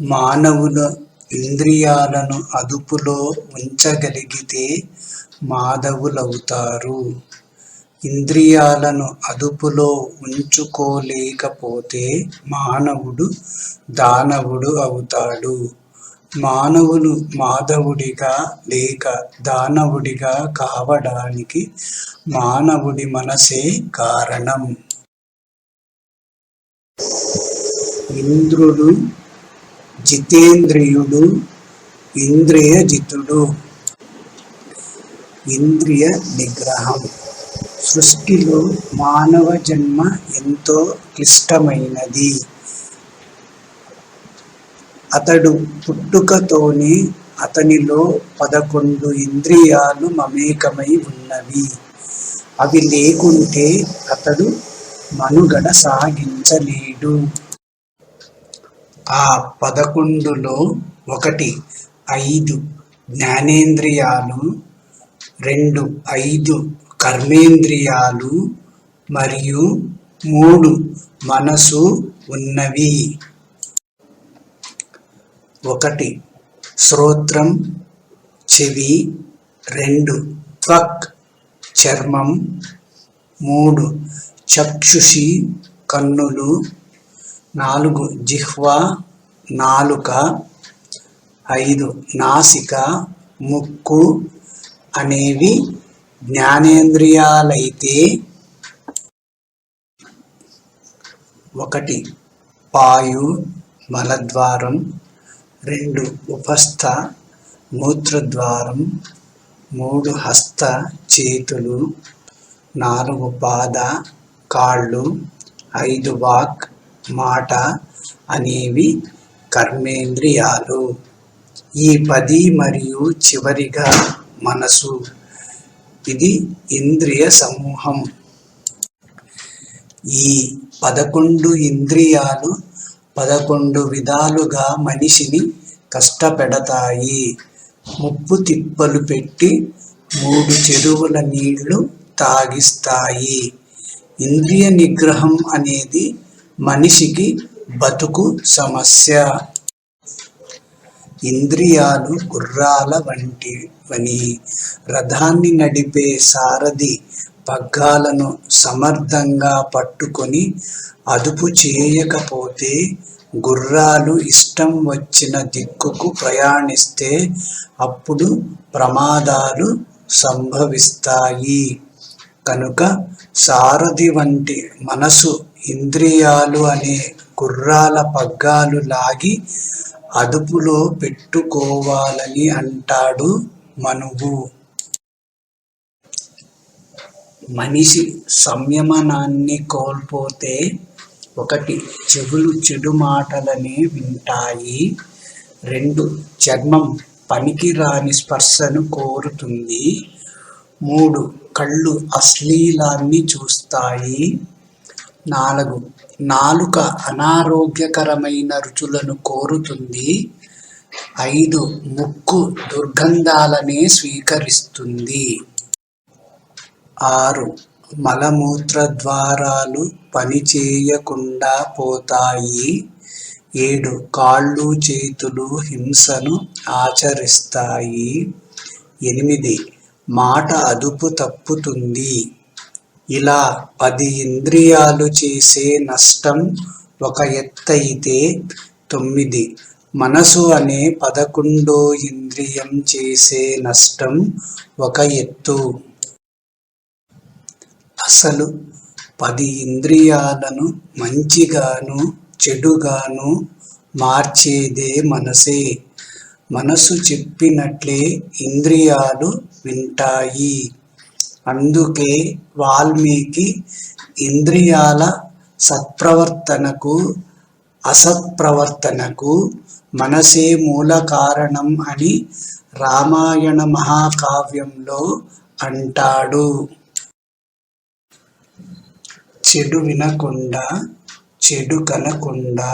మానవుల ఇంద్రియాలను అదుపులో ఉంచగలిగితే మాధవులవుతారు. ఇంద్రియాలను అదుపులో ఉంచుకోలేకపోతే మానవుడు దానవుడు అవుతాడు. మానవులు మాధవుడిగా లేక దానవుడిగా కావడానికి మానవుడి మనసే కారణం. ఇంద్రుడు జితేంద్రియుడు ఇంద్రియజితుడు. ఇంద్రియ నిగ్రహం. సృష్టిలో మానవ జన్మ ఎంతో క్లిష్టమైనది. అతడు పుట్టుకతోనే అతనిలో పదకొండు ఇంద్రియాలు మమేకమై ఉన్నవి. అవి లేకుంటే అతడు మనుగడ సాగించలేడు. ఆ పదకొండులో ఒకటి ఐదు జ్ఞానేంద్రియాలు రెండు ఐదు కర్మేంద్రియాలు మరియు మూడు మనసు ఉన్నవి. ఒకటి శ్రోత్రం చెవి రెండు త్వక్ చర్మం మూడు చక్షుషి కన్నులు నాలుగు జిహ్వా నాలుక ఐదు నాసిక ముక్కు అనేవి జ్ఞానేంద్రియాలైతే ఒకటి పాయు మలద్వారం రెండు ఉపస్థ మూత్రద్వారం మూడు హస్త చేతులు నాలుగు పాద కాళ్ళు ఐదు వాక్ మాట అనేవి కర్మేంద్రియాలు. ఈ పది మరియు చివరిగా మనసు. ఇది ఇంద్రియ సమూహం. ఈ పదకొండు ఇంద్రియాలు పదకొండు విధాలుగా మనిషిని కష్టపెడతాయి. ముప్పు తిప్పలు పెట్టి మూడు చెరువుల నీళ్ళు తాగిస్తాయి. ఇంద్రియ నిగ్రహం అనేది మనిషికి బతుకు సమస్య. ఇంద్రియాలు గుర్రాల వంటివని. రథాన్ని నడిపే సారథి పగ్గాలను సమర్థంగా పట్టుకొని అదుపు చేయకపోతే గుర్రాలు ఇష్టం వచ్చిన దిక్కుకు ప్రయాణిస్తే అప్పుడు ప్రమాదాలు సంభవిస్తాయి. కనుక సారథి వంటి మనసు ఇంద్రియాలు అనే గుర్రాల పగ్గాలు లాగి అదుపులో పెట్టుకోవాలని అంటాడు మనువు. మనిషి సంయమనాన్ని కోల్పోతే ఒకటి చెవులు చెడు మాటలని వింటాయి. రెండు చర్మం పనికిరాని స్పర్శను కోరుతుంది. మూడు కళ్ళు అశ్లీలాన్ని చూస్తాయి. నాలుగు. నాలుక అనారోగ్యకరమైన రుచులను కోరుతుంది. ఐదు. ముక్కు దుర్గంధాలనే స్వీకరిస్తుంది. ఆరు. మలమూత్ర ద్వారాలు పనిచేయకుండా పోతాయి. ఏడు. కాళ్ళు చేతులు హింసను ఆచరిస్తాయి. ఎనిమిది. మాట అదుపు తప్పుతుంది. ఇలా పది ఇంద్రియాలు చేసే నష్టం ఒక ఎత్తైతే తొమ్మిది. మనసు అనే పదకొండో ఇంద్రియం చేసే నష్టం ఒక ఎత్తు. అసలు పది ఇంద్రియాలను మంచిగాను చెడుగాను మార్చేదే మనసే. మనసు చెప్పినట్లే ఇంద్రియాలు వింటాయి. అందుకే వాల్మీకి ఇంద్రియాల సత్ప్రవర్తనకు అసత్ప్రవర్తనకు మనసే మూల కారణం అని రామాయణ మహాకావ్యంలో అంటాడు. చెడు వినకుండా చెడు కనకుండా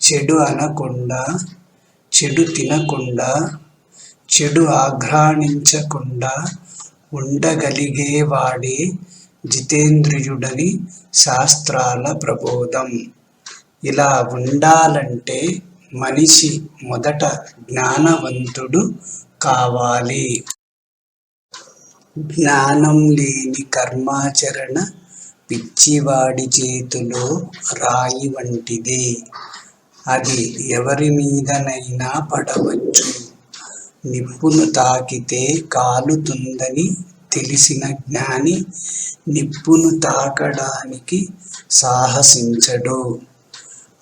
చెడు అనకుండా చెడు తినకుండా చెడు ఆఘ్రాణించకుండా ఉండగలిగేవాడే జితేంద్రియుడని శాస్త్రాల ప్రబోధం. ఇలా ఉండాలంటే మనిషి మొదట జ్ఞానవంతుడు కావాలి. జ్ఞానం లేని కర్మాచరణ పిచ్చివాడి చేతిలో రాయి వంటిదే. అది ఎవరి మీదనైనా పడవచ్చు. నిప్పును తాకితే కాలుతుందని తెలిసిన జ్ఞాని నిప్పును తాకడానికి సాహసించడు.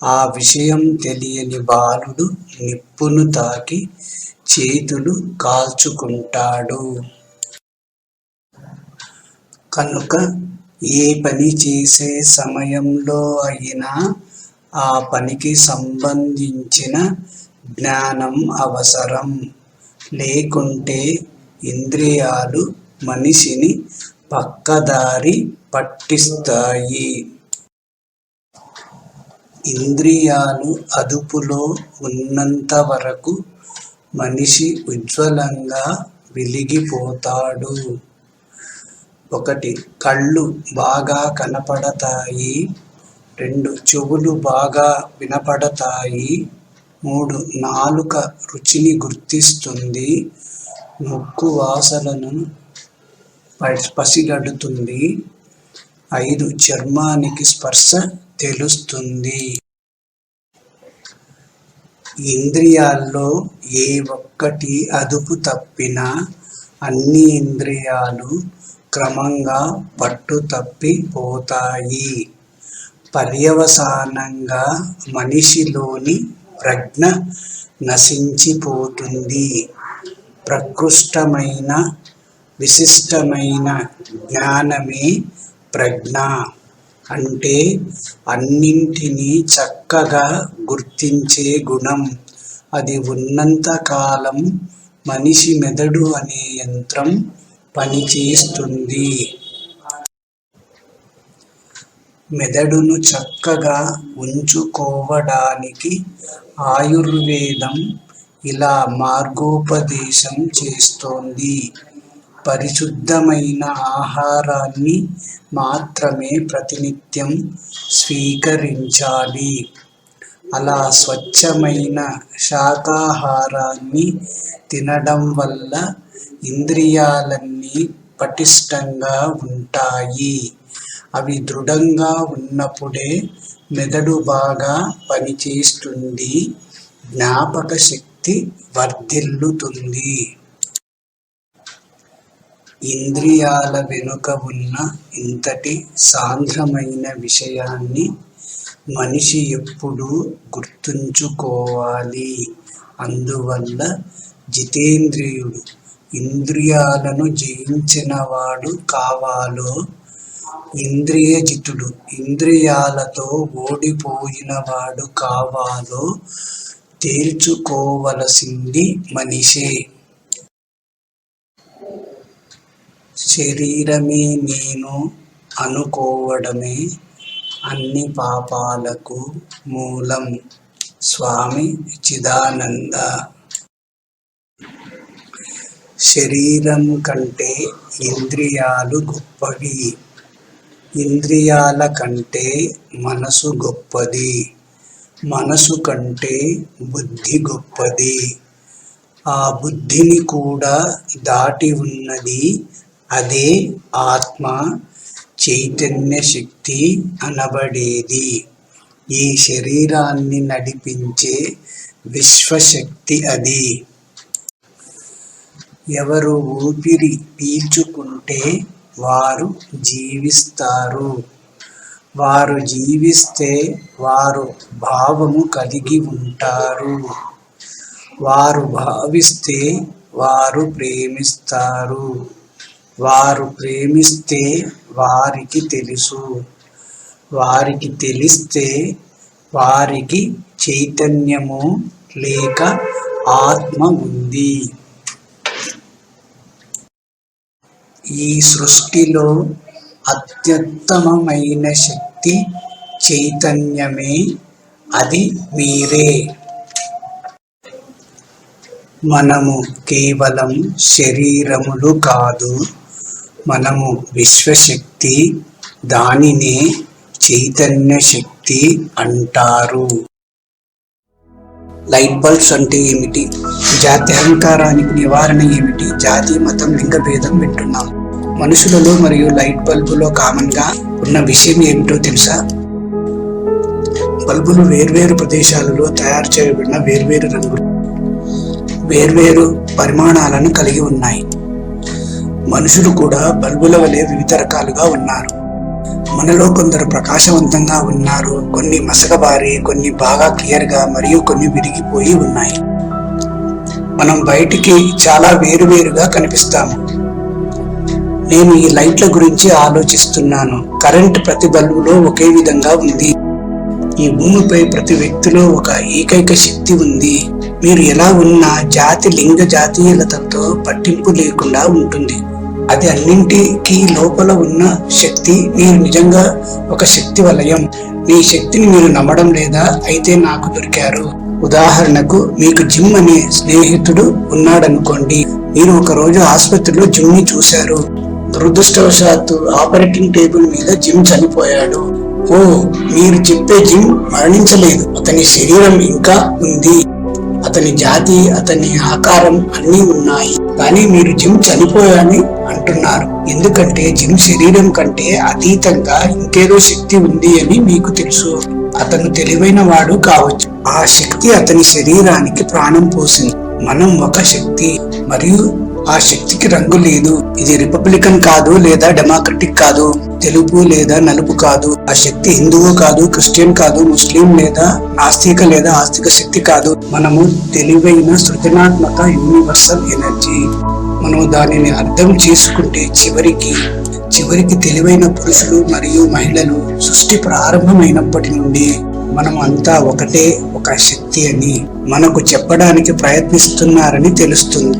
ఆ విషయం తెలియని బాలుడు నిప్పును తాకి చేతులు కాల్చుకుంటాడు. కనుక ఏ పని చేసే సమయంలో అయినా ఆ పనికి సంబంధించిన జ్ఞానం అవసరం. లేకుంటే ఇంద్రియాలు మనిషిని పక్కదారి పట్టిస్తాయి. ఇంద్రియాలు అదుపులో ఉన్నంత వరకు మనిషి ఉజ్వలంగా వెలిగిపోతాడు. ఒకటి కళ్ళు బాగా కనపడతాయి. రెండు చెవులు బాగా వినపడతాయి. మూడు నాలుక రుచిని గుర్తిస్తుంది. ముక్కు వాసనను పసిగడుతుంది. ఐదు చర్మానికి స్పర్శ తెలుస్తుంది. ఇంద్రియాల్లో ఏ ఒక్కటి అదుపు తప్పినా అన్ని ఇంద్రియాలు క్రమంగా పట్టు తప్పిపోతాయి పర్యవసానంగా మనిషిలోని ప్రజ్ఞ నశించిపోతుంది. ప్రకృష్టమైన విశిష్టమైన జ్ఞానమే ప్రజ్ఞ. అంటే అన్నింటినీ చక్కగా గుర్తించే గుణం. అది ఉన్నంత కాలం మనిషి మెదడు అనే యంత్రం పనిచేస్తుంది. మెదడును చక్కగా ఉంచుకోవడానికి ఆయుర్వేదం ఇలా మార్గోపదేశం చేస్తోంది. పరిశుద్ధమైన ఆహారాన్ని మాత్రమే ప్రతినిత్యం స్వీకరించాలి. అలా స్వచ్ఛమైన శాకాహారాన్ని తినడం వల్ల ఇంద్రియాలన్నీ పటిష్టంగా ఉంటాయి. అవి దృఢంగా ఉన్నప్పుడే మెదడు బాగా పనిచేస్తుంది. జ్ఞాపక శక్తి వర్ధిల్లుతుంది. ఇంద్రియాల వెనుక ఉన్న ఇంతటి సాంద్రమైన విషయాన్ని మనిషి ఎప్పుడూ గుర్తుంచుకోవాలి. అందువల్ల జితేంద్రియుడు ఇంద్రియాలను జయించినవాడు కావాలో ఇంద్రియజితుడు ఇంద్రియాలతో ఓడిపోయినవాడు కావాలో తేల్చుకోవలసింది మనిషే. శరీరమే నేను అనుకోవడమే అన్ని పాపాలకు మూలం. స్వామి చిదానంద. శరీరం కంటే ఇంద్రియాలు గొప్పవి. ఇంద్రియాల కంటే మనసు గొప్పది. మనసు కంటే బుద్ధి గొప్పది. ఆ బుద్ధిని కూడా దాటి ఉన్నది అదే ఆత్మ చైతన్య శక్తి అనబడేది. ఈ శరీరాన్ని నడిపించే విశ్వశక్తి అది. ఎవరు ఊపిరి పీల్చుకుంటే వారు జీవిస్తారు. వారు జీవిస్తే వారు భావము కలిగి ఉంటారు. వారు భావిస్తే వారు ప్రేమిస్తారు. వారు ప్రేమిస్తే వారికి తెలుసు. వారికి తెలిస్తే వారికి చైతన్యము లేక ఆత్మ ఉంది. ఈ సృష్టిలో అత్యుత్తమమైన శక్తి చైతన్యమే. అది మీరే. మనము కేవలం శరీరములు కాదు మనము విశ్వశక్తి దానినే చైతన్య శక్తి అంటారు. లైట్ బల్బ్స్ అంటే ఏమిటి? జాతి అహంకారానికి నివారణ ఏమిటి? జాతి మతం లింగ భేదం వింటున్నాం. మనుషులలో మరియు లైట్ బల్బులో కామన్గా ఉన్న విషయం ఏమిటో తెలుసా? బల్బులు వేర్వేరు ప్రదేశాలలో తయారు చేయబడిన వేర్వేరు రంగులు వేర్వేరు పరిమాణాలను కలిగి ఉన్నాయి. మనుషులు కూడా బల్బుల వలె వివిధ రకాలుగా ఉన్నారు. మనలో కొందరు ప్రకాశవంతంగా ఉన్నారు కొన్ని మసకబారి కొన్ని బాగా క్లియర్గా మరియు కొన్ని విరిగిపోయి ఉన్నాయి. మనం బయటికి చాలా వేరువేరుగా కనిపిస్తాము. నేను ఈ లైట్ల గురించి ఆలోచిస్తున్నాను. కరెంట్ ప్రతి బల్బులో ఒకే విధంగా ఉంది. ఈ భూమిపై ప్రతి వ్యక్తిలో ఒక ఏకైక శక్తి ఉంది. మీరు ఎలా ఉన్నా జాతి లింగ జాతీయలతతో పట్టింపు లేకుండా ఉంటుంది. అది అన్నింటికి లోపల ఉన్న శక్తి మీరు నిజంగా ఒక శక్తి వలయం. మీ శక్తిని మీరు నమ్మడం లేదా అయితే నాకు దొరికారు. ఉదాహరణకు మీకు జిమ్ అనే స్నేహితుడు ఉన్నాడనుకోండి. మీరు ఒక రోజు ఆసుపత్రిలో జిమ్ని చూశారు. దురదృష్టవశాత్తు ఆపరేటింగ్ టేబుల్ మీద జిమ్ చనిపోయాడు. ఓ మీరు చెప్పే జిమ్ మరణించలేదు. అతని శరీరం ఇంకా ఉంది. అతని జాతి అతని ఆకారం అన్నీ ఉన్నాయి. కానీ మీరు జిమ్ చనిపోయాని అంటున్నారు. ఎందుకంటే జిమ్ శరీరం కంటే అతీతంగా ఇంకేదో శక్తి ఉంది అని మీకు తెలుసు. అతను తెలివైన వాడు కావచ్చు. ఆ శక్తి అతని శరీరానికి ప్రాణం పోసింది. మనం ఒక శక్తి మరియు ఆ శక్తికి రంగు లేదు. ఇది రిపబ్లికన్ కాదు లేదా డెమోక్రటిక్ కాదు. తెలుపు లేదా నలుపు కాదు. ఆ శక్తి హిందువు కాదు క్రిస్టియన్ కాదు ముస్లిం లేదా నాస్తిక లేదా ఆస్తిక శక్తి కాదు. మనము తెలివైన సృజనాత్మక యూనివర్సల్ ఎనర్జీ. మనం దానిని అర్థం చేసుకుంటే చివరికి చివరికి తెలివైన పురుషులు మరియు మహిళలు సృష్టి ప్రారంభమైనప్పటి నుండి మనం అంతా ఒకటే ఒక శక్తి అని మనకు చెప్పడానికి ప్రయత్నిస్తున్నారని తెలుస్తుంది.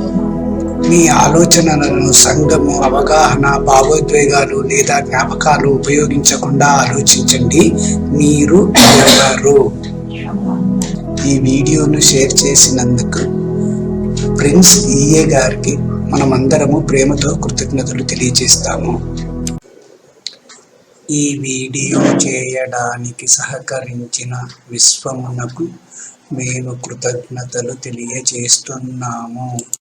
మీ ఆలోచనలను సంఘము అవగాహన భావోద్వేగాలు లేదా జ్ఞాపకాలు ఉపయోగించకుండా ఆలోచించండి. మీరు ఎవరు? ఈ వీడియోను షేర్ చేసినందుకు ప్రిన్స్ ఈఏ గారికి మనమందరము ప్రేమతో కృతజ్ఞతలు తెలియజేస్తాము. ఈ వీడియో చేయడానికి సహకరించిన విశ్వమునకు మేము కృతజ్ఞతలు తెలియజేస్తున్నాము.